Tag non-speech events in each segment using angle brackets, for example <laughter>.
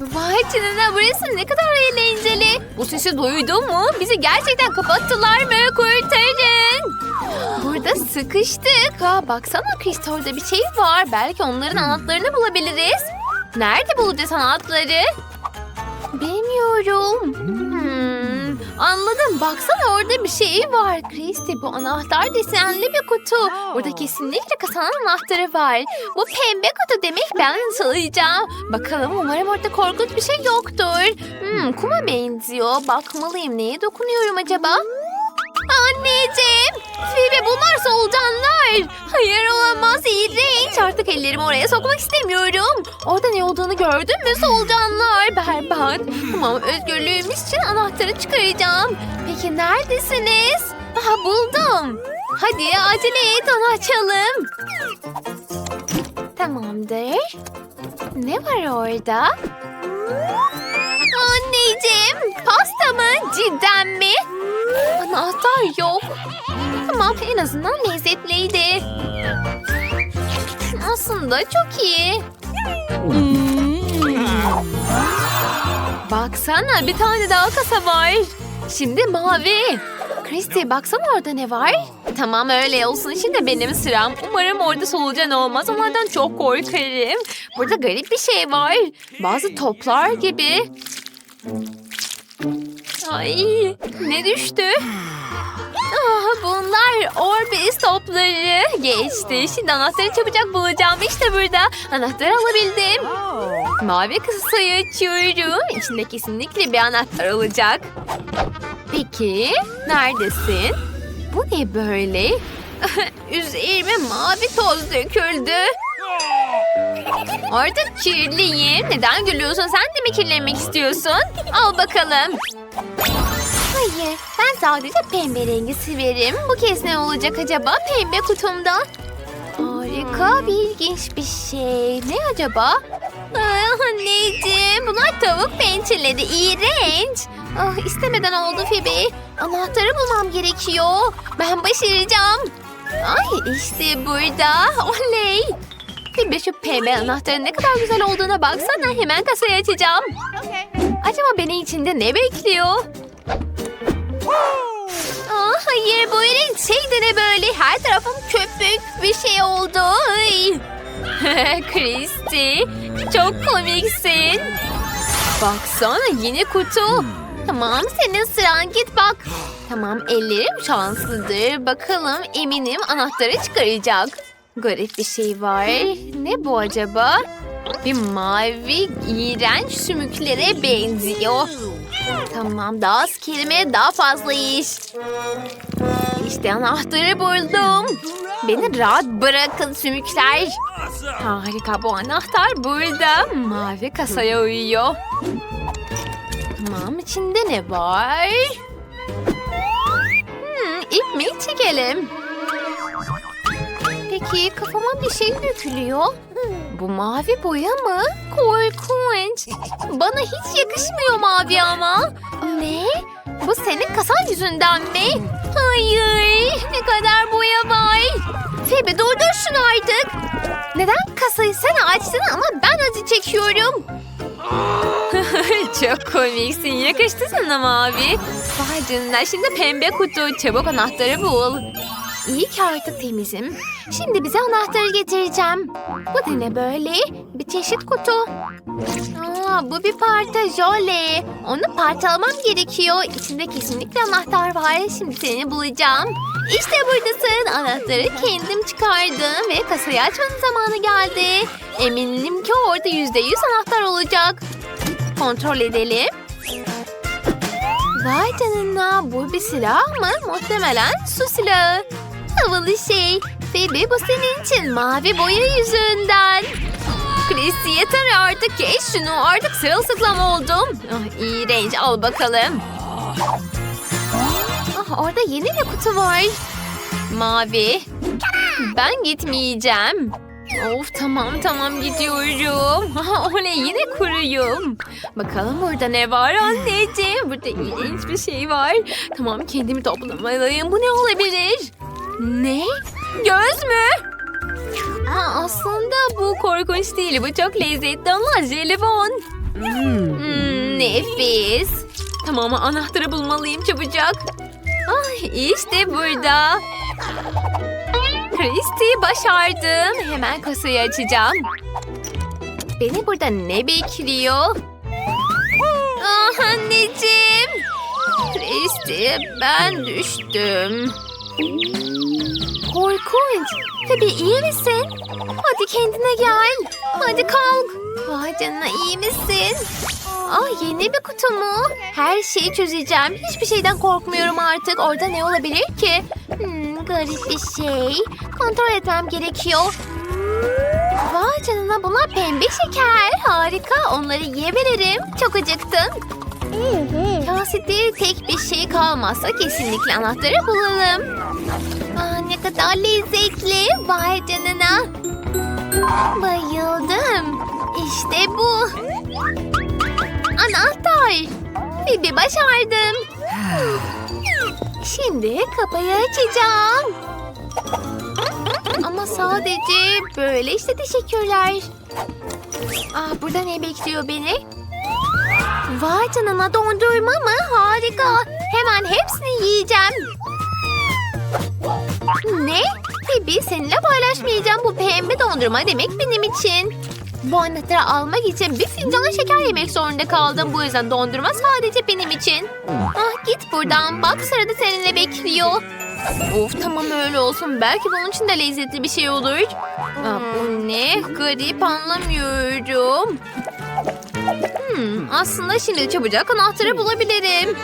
Vay canına burası ne kadar eğlenceli. Bu sesi duydun mu? Bizi gerçekten kapattılar mı? Kurtarın. Burada sıkıştık. Ha, baksana Chris bir şey var. Belki onların anahtarını bulabiliriz. Nerede bulacağız anahtarı? Bilmiyorum. Hmm, anladım. Baksana orada bir şey var. Christy bu anahtar desenli bir kutu. Burada kesinlikle kasanın anahtarı var. Bu pembe kutu demek ben çalacağım. Bakalım umarım orada korkunç bir şey yoktur. Hmm, kuma benziyor. Bakmalıyım. Neye dokunuyorum acaba? Anneciğim! Phoebe bunlar solucanlar. Hayır olamaz iğrenç. Artık ellerimi oraya sokmak istemiyorum. Orada ne olduğunu gördün mü solucanlar? Berbat. Tamam özgürlüğümüz için anahtarı çıkaracağım. Peki neredesiniz? Aha buldum. Hadi acele et onu açalım. Tamamdır. Ne var orada? Anneciğim pasta mı? Cidden mi? Anahtar yok. Tamam en azından lezzetliydi. Aslında çok iyi. Baksana bir tane daha kasa var. Şimdi mavi. Christy baksana orada ne var? Tamam öyle olsun şimdi benim sıram. Umarım orada solucan olmaz. Onlardan çok korkarım. Burada garip bir şey var. Bazı toplar gibi. Ay ne düştü? Ah, bunlar Orbis topları. Geçti. Şimdi anahtarı çabucak bulacağım. İşte burada. Anahtarı alabildim. Mavi kasayı açıyorum. İçinde kesinlikle bir anahtar olacak. Peki, neredesin? Bu ne böyle? <laughs> Üzerime mavi toz döküldü. Artık kirliyim. Neden gülüyorsun? Sen de mi kirlenmek istiyorsun? Al bakalım. Hayır, ben sadece pembe rengi severim. Bu kez ne olacak acaba pembe kutumda? Harika bir ilginç bir şey. Ne acaba? Ah, anneciğim, bunlar tavuk pençeleri. İğrenç. Ah, istemeden oldu Phoebe. Anahtarı bulmam gerekiyor. Ben başaracağım. Ay işte burada. Oley. Phoebe şu pembe anahtarın ne kadar güzel olduğuna baksana. Hemen kasayı açacağım. Acaba beni içinde ne bekliyor? Aa, hayır bu iğrenç şey ne böyle? Her tarafım köpük bir şey oldu. <laughs> Christy çok komiksin. Baksana yeni kutu. Tamam senin sıran git bak. Tamam ellerim şanslıdır. Bakalım eminim anahtarı çıkaracak. Garip bir şey var. Ne bu acaba? Bir mavi iğrenç sümüklere benziyor. Tamam daha az kelime daha fazla iş. İşte anahtarı buldum. Beni rahat bırakın sümükler. Harika bu anahtar burada. Mavi kasaya uyuyor. Tamam içinde ne var? Hmm, ip mi çekelim? Peki kafama bir şey dökülüyor. Bu mavi boya mı? Korkunç. Bana hiç yakışmıyor mavi ama. Ne? Bu senin kasan yüzünden mi? Hayır. Ne kadar boya var. Febe durdur şunu artık. Neden kasayı sen açtın ama ben acı çekiyorum? <laughs> Çok komiksin. Yakıştı sana mavi. Vay şimdi pembe kutu. Çabuk anahtarı bul. İyi ki artık temizim. Şimdi bize anahtarı getireceğim. Bu da ne böyle? Bir çeşit kutu. Aa, bu bir parça. Onu parçalamam gerekiyor. İçinde kesinlikle anahtar var. Şimdi seni bulacağım. İşte buradasın. Anahtarı kendim çıkardım ve kasayı açmanın zamanı geldi. Eminim ki orada yüzde yüz anahtar olacak. Kontrol edelim. Vay canına bu bir silah mı? Muhtemelen su silahı. Havalı şey. Phoebe bu senin için mavi boya yüzünden. Chrissy yeter artık kes şunu artık sırılsıklam oldum. Ah, iğrenç al bakalım. Ah, orada yeni bir kutu var. Mavi. Ben gitmeyeceğim. Of tamam tamam gidiyorum. Ha, <laughs> oley yine kuruyum. Bakalım burada ne var anneciğim. Burada ilginç bir şey var. Tamam kendimi toplamalıyım. Bu ne olabilir? Ne? Göz mü? Aa, aslında bu korkunç değil. Bu çok lezzetli ama jelibon. Nefis. Tamam anahtarı bulmalıyım çabucak. Ay işte burada. Christy başardım. Hemen kasayı açacağım. Beni burada ne bekliyor? Ah anneciğim. Christy ben düştüm. Korkunç. Tabii iyi misin? Hadi kendine gel. Hadi kalk. Vay canına iyi misin? Ah yeni bir kutu mu? Her şeyi çözeceğim. Hiçbir şeyden korkmuyorum artık. Orada ne olabilir ki? Hmm, garip bir şey. Kontrol etmem gerekiyor. Vay canına bunlar pembe şeker. Harika. Onları yiyebilirim. Çok acıktım. Kasette tek bir şey kalmazsa kesinlikle anahtarı bulalım. Aa, ne kadar lezzetli. Vay canına. Bayıldım. İşte bu. Anahtar. Bibi başardım. Şimdi kapıyı açacağım. Ama sadece böyle işte teşekkürler. Aa, burada ne bekliyor beni? Vay canına dondurma mı? Harika. Hemen hepsini yiyeceğim. Ne? Bibi seninle paylaşmayacağım. Bu pembe dondurma demek benim için. Bu anahtarı almak için bir fincan şeker yemek zorunda kaldım. Bu yüzden dondurma sadece benim için. Ah git buradan. Bak sırada seninle bekliyor. Of tamam öyle olsun. Belki bunun için de lezzetli bir şey olur. Ah, bu ne? Garip anlamıyorum. Hmm, aslında şimdi çabucak anahtarı bulabilirim.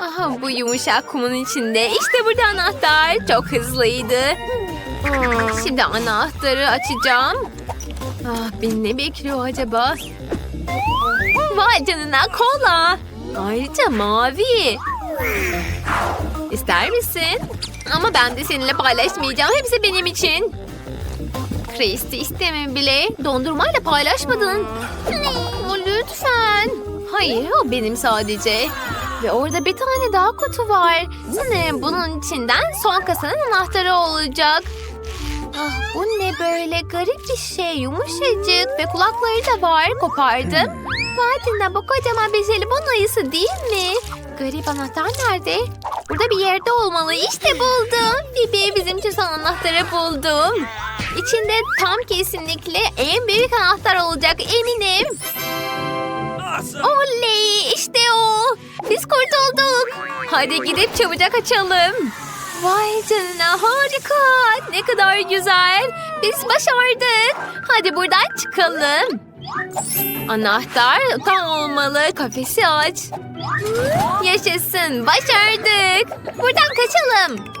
Aha bu yumuşak kumun içinde. İşte burada anahtar. Çok hızlıydı. Şimdi anahtarı açacağım. Ah, beni ne bekliyor acaba? Vay canına kola. Ayrıca mavi. İster misin? Ama ben de seninle paylaşmayacağım. Hepsi benim için. Christy istemem bile. Dondurmayla paylaşmadın. Ama lütfen. Hayır o benim sadece. Ve orada bir tane daha kutu var. Sanırım bunun içinden son kasanın anahtarı olacak. Ah, bu ne böyle garip bir şey yumuşacık ve kulakları da var kopardım. Vay bu kocaman bir jelibon ayısı değil mi? Garip anahtar nerede? Burada bir yerde olmalı. İşte buldum. Bibi bizim için son anahtarı buldum. İçinde tam kesinlikle en büyük anahtar olacak Hadi gidip çabucak açalım. Vay canına harika. Ne kadar güzel. Biz başardık. Hadi buradan çıkalım. Anahtar tam olmalı. Kafesi aç. Yaşasın. Başardık. Buradan kaçalım.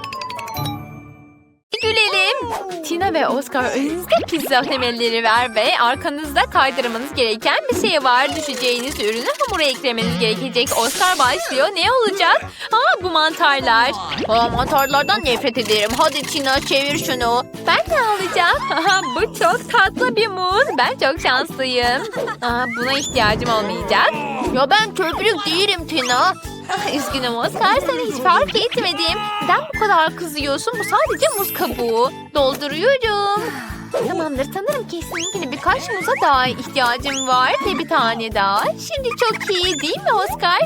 Gülelim. Tina ve Oscar önünüzde pizza temelleri var ve arkanızda kaydırmanız gereken bir şey var. Düşeceğiniz ürünü hamura eklemeniz gerekecek. Oscar başlıyor. Ne olacak? Aa bu mantarlar. Aa, mantarlardan nefret ederim. Hadi Tina çevir şunu. Ben de alacağım. <laughs> Aha, bu çok tatlı bir muz. Ben çok şanslıyım. Aa, buna ihtiyacım olmayacak. Ya ben köprülük değilim Tina. Ah, Üzgünüm Oscar seni hiç fark etmedim. Neden bu kadar kızıyorsun? Bu sadece muz kabuğu. Dolduruyorum. Tamamdır sanırım kesinlikle birkaç muza daha ihtiyacım var ve bir tane daha. Şimdi çok iyi değil mi Oscar?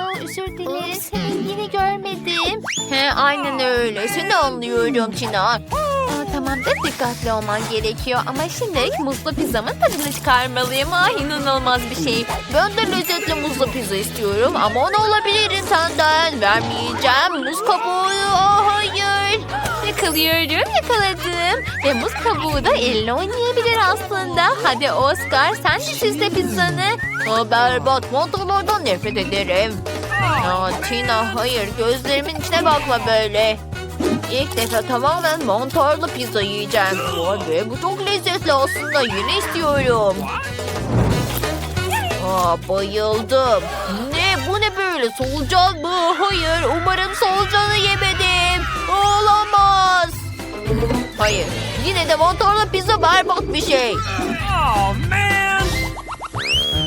Aa, özür dilerim senin yine görmedim. He, aynen öyle seni anlıyorum Tina. Aa, tamamdır dikkatli olman gerekiyor ama şimdilik muzlu pizzamın tadını çıkarmalıyım. Ah inanılmaz bir şey. Ben de lezzetli muzlu pizza istiyorum ama onu alabilirim senden. Vermeyeceğim muz kabuğu. Ah hayır. Yakalıyorum yakaladım. Ve muz kabuğu da elle oynayabilir aslında. Hadi Oscar sen de süsle pizzanı. Aa, berbat mantarlardan nefret ederim. Ya Tina hayır gözlerimin içine bakma böyle. İlk defa tamamen mantarlı pizza yiyeceğim. Be bu çok lezzetli aslında yine istiyorum. Aa, bayıldım. Ne bu ne böyle solucan mı? Hayır umarım solucanı yemedim. Olamaz. Hayır yine de mantarlı pizza berbat bir şey. Oh man!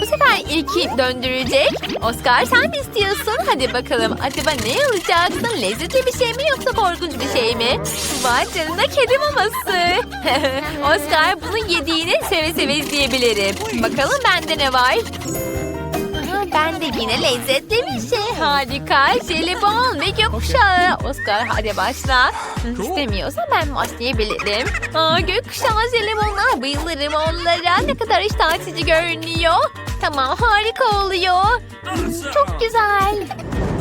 Bu sefer ilki döndürecek. Oscar sen mi istiyorsun? Hadi bakalım. Acaba ne alacaksın? Lezzetli bir şey mi yoksa korkunç bir şey mi? Vay canına kedi maması. <laughs> Oscar bunu yediğini seve seve izleyebilirim. Bakalım bende ne var? Hem de yine lezzetli bir şey. Harika. Jelibon ve gökkuşağı. Oscar hadi başla. İstemiyorsa ben başlayabilirim. Aa, gökkuşağı jelibonlar. Bayılırım onlara. Ne kadar iştah açıcı görünüyor. Tamam harika oluyor. Çok güzel.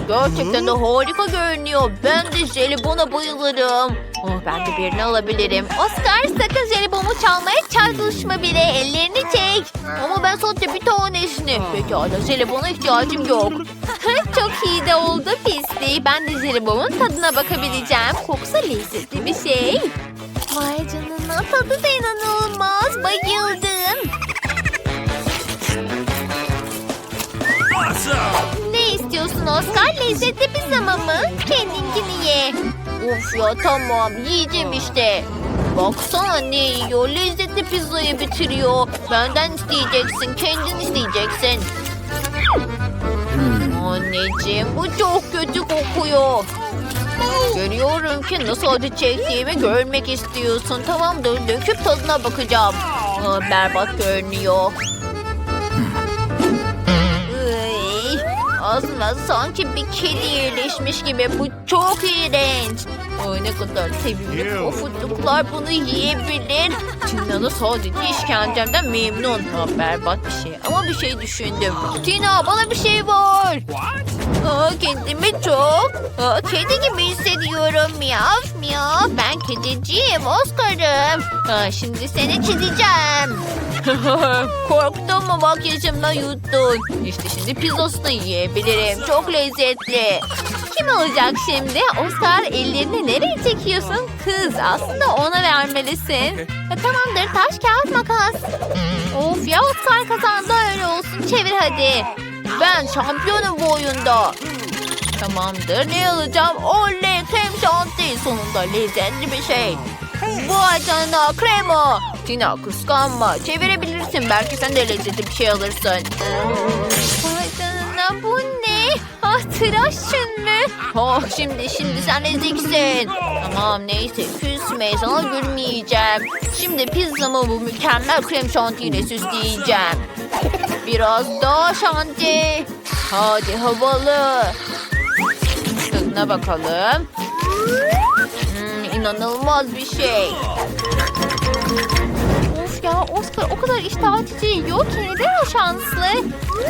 Gerçekten de harika görünüyor. Ben de jelibona bayılırım. Oh, ben de birini alabilirim. Oscar sakın jelibonu çalmaya çalışma bile. Ellerini çek. Ama ben sadece bir tanesini. Pekala jelibona ihtiyacım yok. <laughs> Çok iyi de oldu pisti. Ben de jelibonun tadına bakabileceğim. Kokusu lezzetli bir şey. Vay canına tadı da inanılmaz. Bayıldım. Ne istiyorsun Oscar? Lezzetli pizza mı? Kendinkini ye. Of ya tamam yiyeceğim işte. Baksana ne yiyor? Lezzetli pizzayı bitiriyor. Benden isteyeceksin. Kendin isteyeceksin. Anneciğim bu çok kötü kokuyor. Görüyorum ki nasıl acı çektiğimi görmek istiyorsun. Tamamdır döküp tadına bakacağım. Aa, berbat görünüyor. Ağzına sanki bir kedi yerleşmiş gibi. Bu çok iğrenç. Ay ne kadar sevimli pofuduklar bunu yiyebilir. Tina da sadece işkencemden memnun. Ha, berbat bir şey ama bir şey düşündüm. Tina bana bir şey var. What? Aa, kendimi çok aa, kedi gibi hissediyorum. Miyav miyav. Ben kediciyim Oscar'ım. Aa, şimdi seni çizeceğim. <laughs> Korktun mu makyajımla yuttun. İşte şimdi pizzasını yiyebilirim. Çok lezzetli. Kim alacak şimdi? Oscar ellerini nereye çekiyorsun? Kız aslında ona vermelisin. Ha, tamamdır taş kağıt makas. Of ya Oscar kazandı öyle olsun. Çevir hadi. Ben şampiyonum bu oyunda. Tamamdır ne alacağım? Oley krem şanti. Sonunda lezzetli bir şey. Bu acana krema. Tina kıskanma. Çevirebilirsin. Belki sen de lezzetli bir şey alırsın. Vay canına bu ne? Ah tıraş mü? Oh şimdi şimdi sen eziksin. Tamam neyse küsme sana gülmeyeceğim. Şimdi pizzamı bu mükemmel krem şantiyle süsleyeceğim. Biraz daha şanti. Hadi havalı. Tadına bakalım. Hmm, inanılmaz bir şey. Of ya Oscar o kadar iştah açıcı yiyor ki neden o şanslı?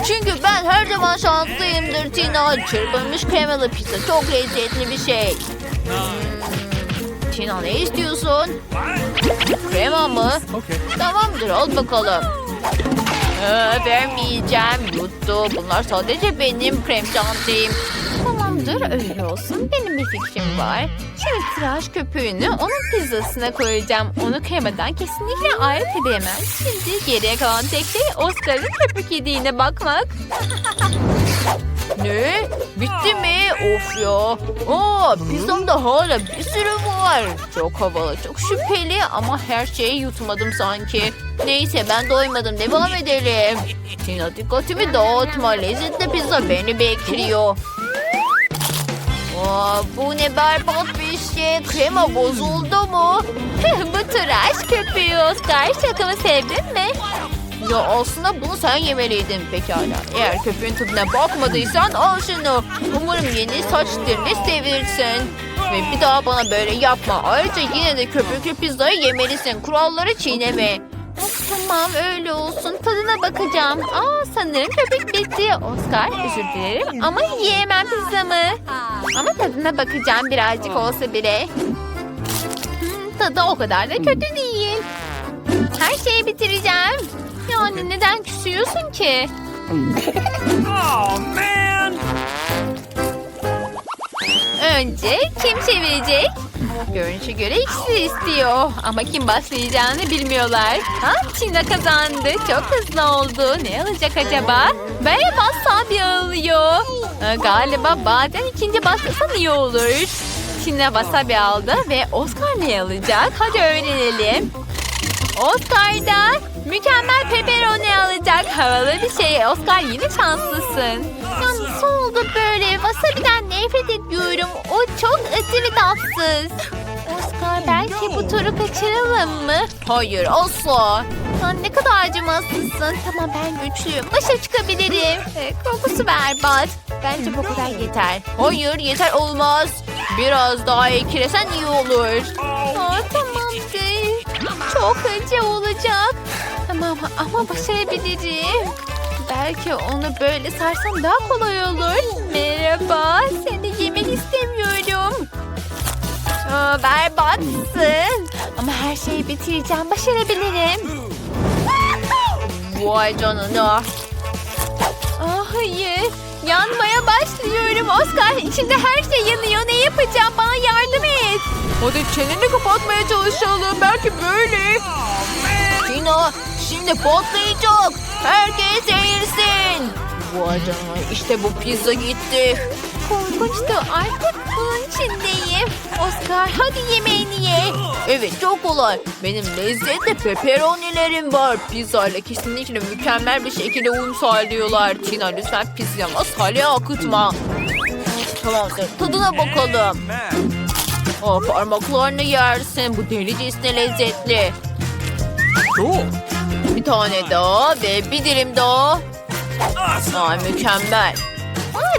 Çünkü ben her zaman şanslıyımdır Tina. Çırpılmış kremalı pizza çok lezzetli bir şey. Hmm, Tina ne istiyorsun? Krema mı? Okay. Tamamdır al bakalım. Ee, vermeyeceğim. Yuttu. Bunlar sadece benim krem şantim. Tamamdır öyle olsun. Benim bir fikrim var. Şimdi tıraş köpüğünü onun pizzasına koyacağım. Onu kremadan kesinlikle ayırt edemem. Şimdi geriye kalan tek şey Oscar'ın köpük yediğine bakmak. Ne? Bitti mi? Of ya. Aa, pizzamda hala bir sürü var. Çok havalı, çok şüpheli ama her şeyi yutmadım sanki. Neyse ben doymadım. Devam edelim. Tina dikkatimi dağıtma. Lezzetli pizza beni bekliyor. Aa, bu ne berbat bir şey. Krema bozuldu mu? <laughs> bu tıraş köpüğü Oscar. Şakamı sevdin mi? Ya aslında bunu sen yemeliydin pekala. Eğer köpüğün tadına bakmadıysan al şunu. Umarım yeni saç telini sevirsin. Ve bir daha bana böyle yapma. Ayrıca yine de köpüklü pizzayı yemelisin. Kuralları çiğneme. Tamam öyle olsun. Tadına bakacağım. Aa sanırım köpük bitti. Oscar özür dilerim ama yiyemem pizzamı. Ama tadına bakacağım birazcık olsa bile. Hmm, tadı o kadar da kötü değil. Her şeyi bitireceğim. Yani neden küsüyorsun ki? Oh, man! Önce kim çevirecek? Görünüşe göre ikisi istiyor. Ama kim başlayacağını bilmiyorlar. Ha, Tina kazandı. Çok hızlı oldu. Ne alacak acaba? Ben wasabi alıyor. Ha, galiba bazen ikinci başlasan iyi olur. Tina wasabi aldı ve Oscar ne alacak? Hadi öğrenelim. Oscar da mükemmel pepperoni alacak. Havalı bir şey. Oscar yine şanslısın. Ya nasıl oldu böyle? Wasabi'den nefret ediyorum. O çok acı ve tatsız. Oscar belki bu turu kaçıralım mı? Hayır asla. Sen ne kadar acımasızsın. Tamam ben güçlüyüm. Başa çıkabilirim. Ee, kokusu berbat. Bence bu kadar yeter. Hayır yeter olmaz. Biraz daha eklesen iyi olur. Aa, tamam. Çok acı olacak. Tamam ama başarabilirim. Belki onu böyle sarsam daha kolay olur. Merhaba. Seni yemek istemiyorum. Aa, berbatsın. Ama her şeyi bitireceğim. Başarabilirim. Vay canına. Ah hayır. Yanmaya başlıyorum. Oscar içinde her şey yanıyor. Ne yapacağım? Bana yardım et. Hadi çeneni kapatmaya çalışalım. Belki böyle. Tina şimdi patlayacak. Herkes eğilsin. Vay canına işte bu pizza gitti. Korkunçtu. Artık içindeyim. Oscar hadi yemeğini ye. Evet çok kolay. Benim lezzetli pepperonilerim var. Pizza ile kesinlikle mükemmel bir şekilde uyum sağlıyorlar. Tina lütfen pizzama salya akıtma. Tamamdır tadına bakalım. Aa, parmaklarını yersin. Bu delicesine lezzetli. Bir tane daha ve bir dilim daha. Ay mükemmel.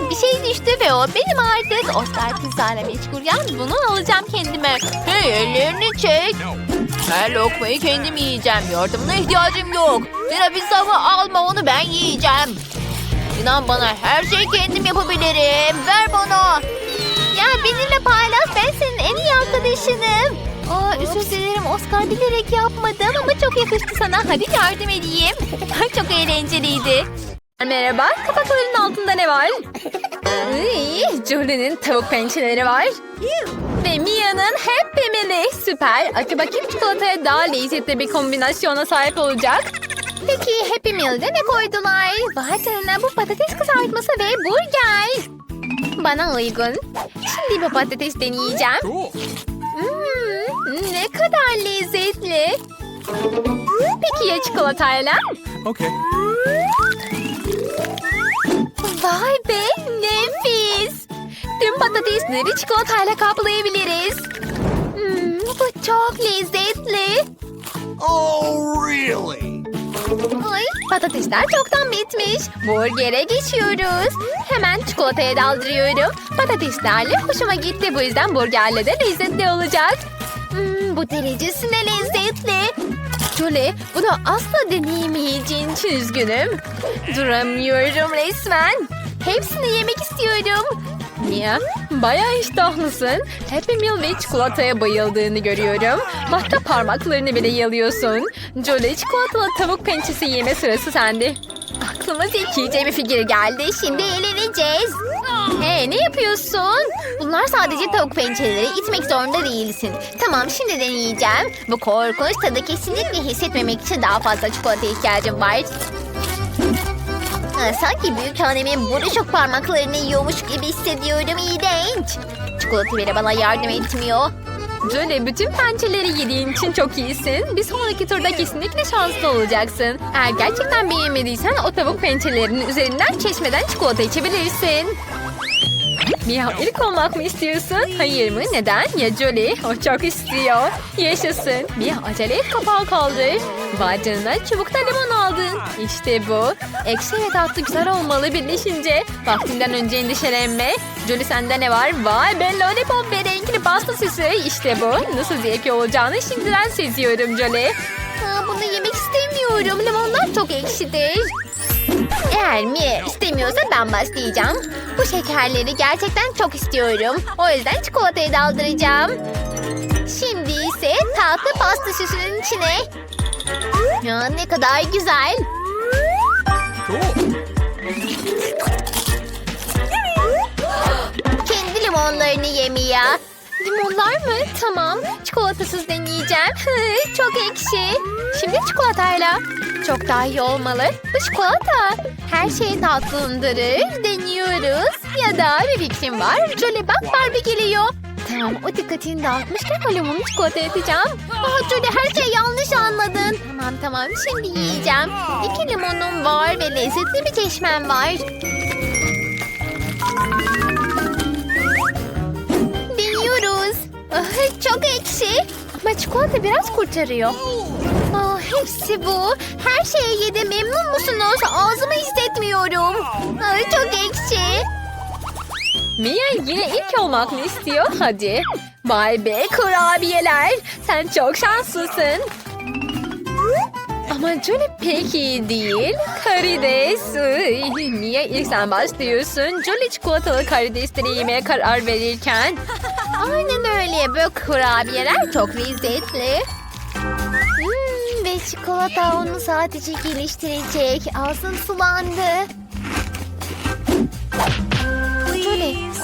Bir şey düştü ve o benim artık. Oscar pizzayla meşgul. Bunu alacağım kendime. Hey ellerini çek. Her lokmayı kendim yiyeceğim. Yardımına ihtiyacım yok. Tina pizzamı alma onu ben yiyeceğim. İnan bana her şeyi kendim yapabilirim. Ver bana. Ya benimle paylaş. Ben senin en iyi arkadaşınım. Aa, özür dilerim Oscar bilerek yapmadım ama çok yakıştı sana. Hadi yardım edeyim. <laughs> çok eğlenceliydi. Merhaba, kapakların altında ne var? Julie'nin tavuk pençeleri var. Ve Mia'nın Happy Meal'i. Süper. Bakayım çikolataya daha lezzetli bir kombinasyona sahip olacak. Peki Happy Meal'de ne koydular? Vay bu patates kızartması ve burger. Bana uygun. Şimdi bu patates deneyeceğim. Hmm, ne kadar lezzetli. Peki ya çikolatayla? Okay. Vay be nefis. Tüm patatesleri çikolatayla kaplayabiliriz. Hmm, bu çok lezzetli. Oh, really? Ay, patatesler çoktan bitmiş. Burger'e geçiyoruz. Hemen çikolataya daldırıyorum. Patateslerle hoşuma gitti. Bu yüzden burgerle de lezzetli olacak. Hmm, bu derecesine lezzetli. Julie, bunu asla deneyemeyeceğin için üzgünüm. Duramıyorum resmen. Hepsini yemek istiyorum. Mia, bayağı iştahlısın. Happy Meal ve çikolataya bayıldığını görüyorum. Hatta parmaklarını bile yalıyorsun. Jolie çikolatalı tavuk pençesi yeme sırası sende. Aklıma zekice bir fikir geldi. Şimdi eğleneceğiz. Hey ne yapıyorsun? Bunlar sadece tavuk pençeleri. İtmek zorunda değilsin. Tamam şimdi deneyeceğim. Bu korkunç tadı kesinlikle hissetmemek için daha fazla çikolata ihtiyacım var. Sanki büyük annemin buruşuk parmaklarını yiyormuş gibi hissediyorum. İğrenç. Çikolata bile bana yardım etmiyor. Jolie bütün pençeleri yediğin için çok iyisin. Bir sonraki turda kesinlikle şanslı olacaksın. Eğer gerçekten beğenmediysen o tavuk pençelerinin üzerinden çeşmeden çikolata içebilirsin. Mia ilk olmak mı istiyorsun? Hayır mı? Neden? Ya Jolie? O çok istiyor. Yaşasın. Mia acele et kapağı kaldır. Vay canına çubukta limon aldın. İşte bu. Ekşi ve tatlı güzel olmalı birleşince. Vaktinden önce endişelenme. Jolie sende ne var? Vay be lollipop ve renkli pasta süsü. İşte bu. Nasıl zevkli olacağını şimdiden seziyorum Jolie. Aa, bunu yemek istemiyorum. Limonlar çok ekşidir. Eğer Mia istemiyorsa ben başlayacağım. Bu şekerleri gerçekten çok istiyorum. O yüzden çikolatayı daldıracağım. Şimdi ise tatlı pasta süsünün içine. Ya ne kadar güzel. Kendi limonlarını yemeye. Limonlar mı? Tamam. Çikolatasız deneyeceğim. Çok ekşi. Şimdi çikolatayla. Çok daha iyi olmalı. Bu çikolata. Her şeyi tatlandırır. Deniyoruz. Ya da bir fikrim var. Jolie bak Barbie geliyor. Tamam o dikkatini dağıtmışken o limonu çikolataya atacağım. Aa Jolie her şeyi yanlış anladın. Tamam tamam şimdi yiyeceğim. İki limonum var ve lezzetli bir çeşmem var. Çok ekşi. Ama çikolata biraz kurtarıyor. Ah, hepsi bu. Her şeyi yedim. Memnun musunuz? Ağzımı hissetmiyorum. Ay, çok ekşi. Mia yine ilk olmak mı istiyor? Hadi. Vay be kurabiyeler. Sen çok şanslısın. Ama Julie pek iyi değil. Karides. Iy, Mia ilk sen başlıyorsun. Julie çikolatalı karidesleri yemeye karar verirken. Aynen öyle. Böyle kurabiyeler çok lezzetli. Hmm, ve çikolata onu sadece geliştirecek. Ağzım sulandı.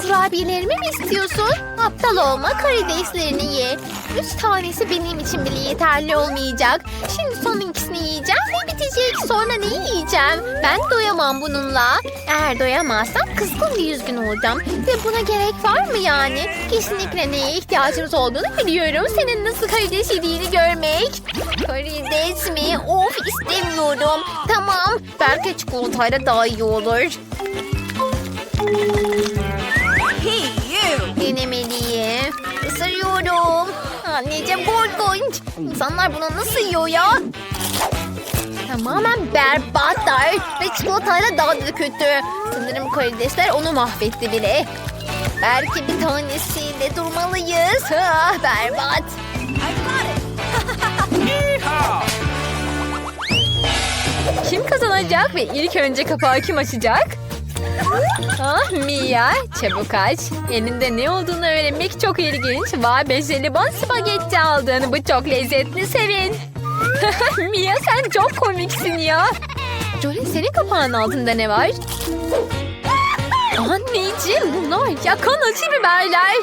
Kurabiyelerimi mi istiyorsun? Aptal olma, karideslerini ye. Üç tanesi benim için bile yeterli olmayacak. Şimdi son ikisini yiyeceğim ve bitecek. Sonra ne yiyeceğim? Ben doyamam bununla. Eğer doyamazsam kızgın bir üzgün olacağım. Ve buna gerek var mı yani? Kesinlikle neye ihtiyacımız olduğunu biliyorum. Senin nasıl karides yediğini görmek. Karides mi? Of istemiyorum. Tamam. Belki çikolatayla daha iyi olur. Anneciğim korkunç. İnsanlar bunu nasıl yiyor ya? Tamamen berbatlar. Ve çikolatayla daha da kötü. Sanırım karidesler onu mahvetti bile. Belki bir tanesiyle durmalıyız. Ah, berbat. Kim kazanacak ve ilk önce kapağı kim açacak? Ah Mia çabuk aç. Elinde ne olduğunu öğrenmek çok ilginç. Vay be jelibon spagetti aldın. Bu çok lezzetli sevin. <laughs> Mia sen çok komiksin ya. Jolie senin kapağın altında ne var? Anneciğim bunlar yakan acı biberler.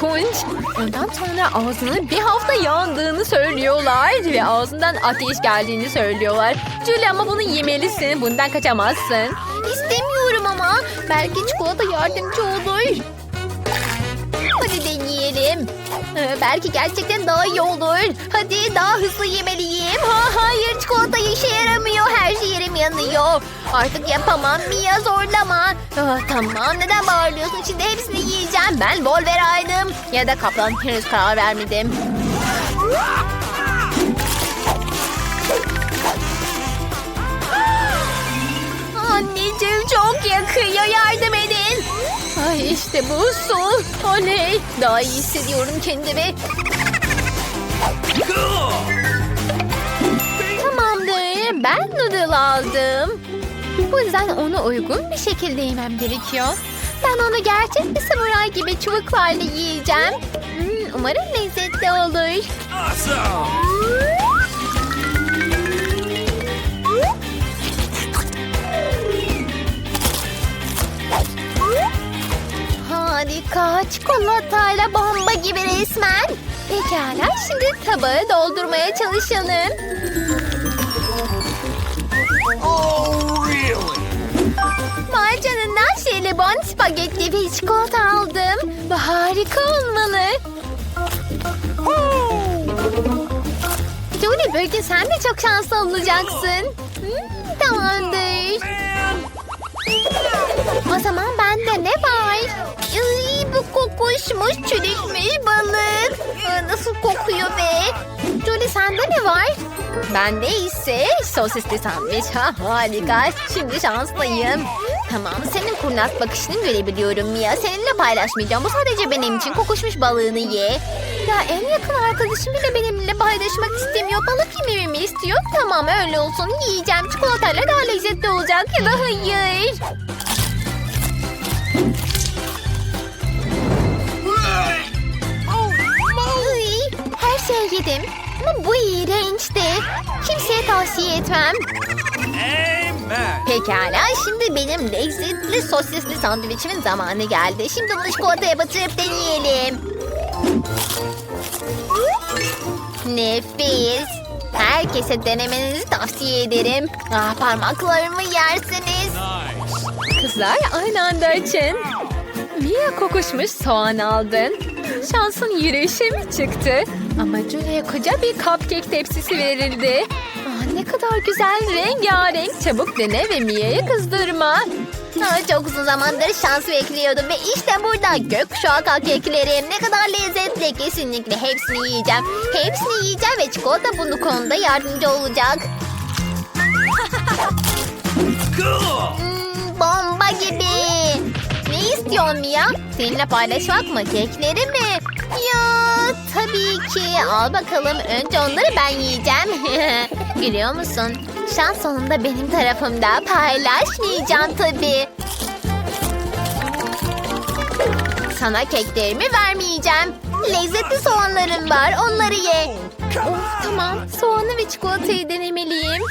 Korkunç. Ondan sonra ağzının bir hafta yandığını söylüyorlar. Ve ağzından ateş geldiğini söylüyorlar. Julie ama bunu yemelisin. Bundan kaçamazsın. İstemiyorum Belki çikolata yardımcı olur. Hadi deneyelim. Ee, belki gerçekten daha iyi olur. Hadi daha hızlı yemeliyim. Ha, hayır çikolata işe yaramıyor. Her şey yerim yanıyor. Artık yapamam. Mia zorlama. Ah, tamam neden bağırıyorsun? Şimdi hepsini yiyeceğim. Ben Wolverine'ım. Ya da kaplan henüz karar vermedim. Anneciğim çok yakıyor. Yardım edin. Ay işte bu su. Oley. Daha iyi hissediyorum kendimi. Tamamdır. Ben noodle aldım. Bu yüzden onu uygun bir şekilde yemem gerekiyor. Ben onu gerçek bir samuray gibi çubuklarla yiyeceğim. Hmm, umarım lezzetli olur. Awesome! Harika. Çikolatayla bomba gibi resmen. Pekala şimdi tabağı doldurmaya çalışalım. Oh, really? Vay canına jelibon, spagetti ve çikolata aldım. Bu harika olmalı. Julie bugün sen de çok şanslı olacaksın. Hmm, tamamdır. O zaman bende ne var? Iy, bu kokuşmuş çürükmüş balık. Nasıl kokuyor be? Julie sende ne var? Bende ise sosisli sandviç. Ha, harika. Şimdi şanslıyım. Tamam senin kurnaz bakışını görebiliyorum Mia. Seninle paylaşmayacağım. Bu sadece benim için kokuşmuş balığını ye. Ya en yakın arkadaşım bile benimle paylaşmak istemiyor. Balık yememi mi istiyor? Tamam öyle olsun. Yiyeceğim. Çikolatayla daha lezzetli olacak ya da hayır. Ay, her şeyi yedim. Ama bu iğrençti. Kimseye tavsiye etmem. Amen! Pekala şimdi benim lezzetli sosisli sandviçimin zamanı geldi. Şimdi bunu çikolataya batırıp deneyelim. Nefis. Herkese denemenizi tavsiye ederim. Ah, parmaklarımı yersiniz. Nice! Kızlar aynı anda açın. Mia kokuşmuş soğan aldın. Şansın yürüyüşe mi çıktı? Ama Julie'ye koca bir cupcake tepsisi verildi. Ah, ne kadar güzel rengarenk. Çabuk dene ve Mia'yı kızdırma. Aa, Çok uzun zamandır şans bekliyordum ve işte burada gökkuşağı keklerim ne kadar lezzetli kesinlikle hepsini yiyeceğim. Hepsini yiyeceğim ve çikolata bu konuda yardımcı olacak. Hmm, bomba gibi. Ne istiyorsun Mia? Seninle paylaşmak mı? Kekleri mi? Ya tabii ki. Al bakalım. Önce onları ben yiyeceğim. <laughs> Gülüyor musun? Şans sonunda benim tarafımda. Paylaşmayacağım tabii. Sana keklerimi vermeyeceğim. Lezzetli soğanlarım var. Onları ye. Of tamam. Soğanı ve çikolatayı denemeliyim.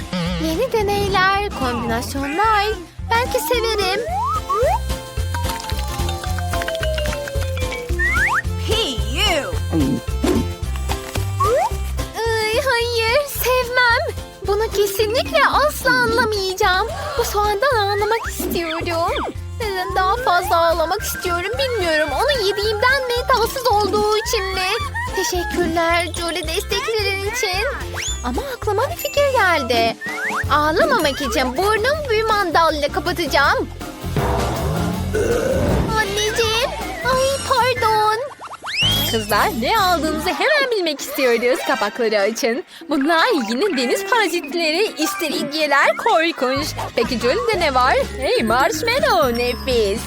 Yeni deneyler, kombinasyonlar. Belki severim. Hey, you. Kesinlikle asla anlamayacağım. Bu soğandan ağlamak istiyorum. Neden daha fazla ağlamak istiyorum bilmiyorum. Onu yediğimden mi tatsız olduğu için mi? Teşekkürler Julie desteklerin için. Ama aklıma bir fikir geldi. Ağlamamak için burnum bir mandalla kapatacağım. Kızlar ne aldığınızı hemen bilmek istiyoruz. Kapakları açın. Bunlar yine deniz parazitleri, istiridyeler korkunç. Peki Jolie'de ne var? Hey marshmallow nefis.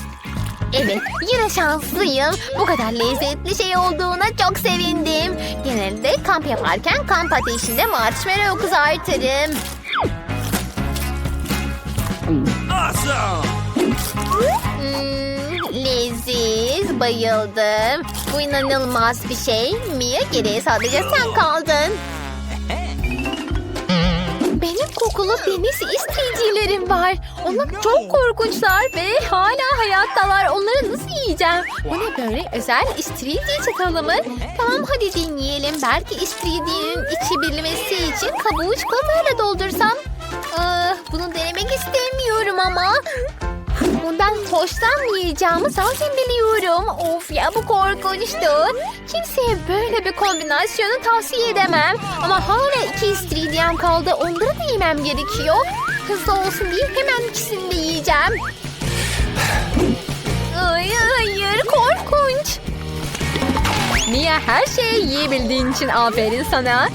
Evet, yine şanslıyım. Bu kadar lezzetli şey olduğuna çok sevindim. Genelde kamp yaparken kamp ateşinde marshmallow kızartırım. Awesome. Hmm, leziz, bayıldım. Bu inanılmaz bir şey. Mia geriye sadece sen kaldın. Benim kokulu deniz istiridye'lerim var. Onlar çok korkunçlar ve hala hayattalar. Onları nasıl yiyeceğim? Bu ne böyle özel istiridye çatalı mı? Tamam hadi deneyelim. Belki istiridyenin içi bilmesi için kabuğu çikolatayla doldursam. Ah, bunu denemek istemiyorum ama. Bundan hoşlanmayacağımı zaten biliyorum. Of ya bu korkunçtu. Kimseye böyle bir kombinasyonu tavsiye edemem. Ama hala iki istiridyem kaldı. Onları da yemem gerekiyor. Hızlı olsun diye hemen ikisini de yiyeceğim. Ay, hayır korkunç. Mia her şeyi yiyebildiğin için aferin sana.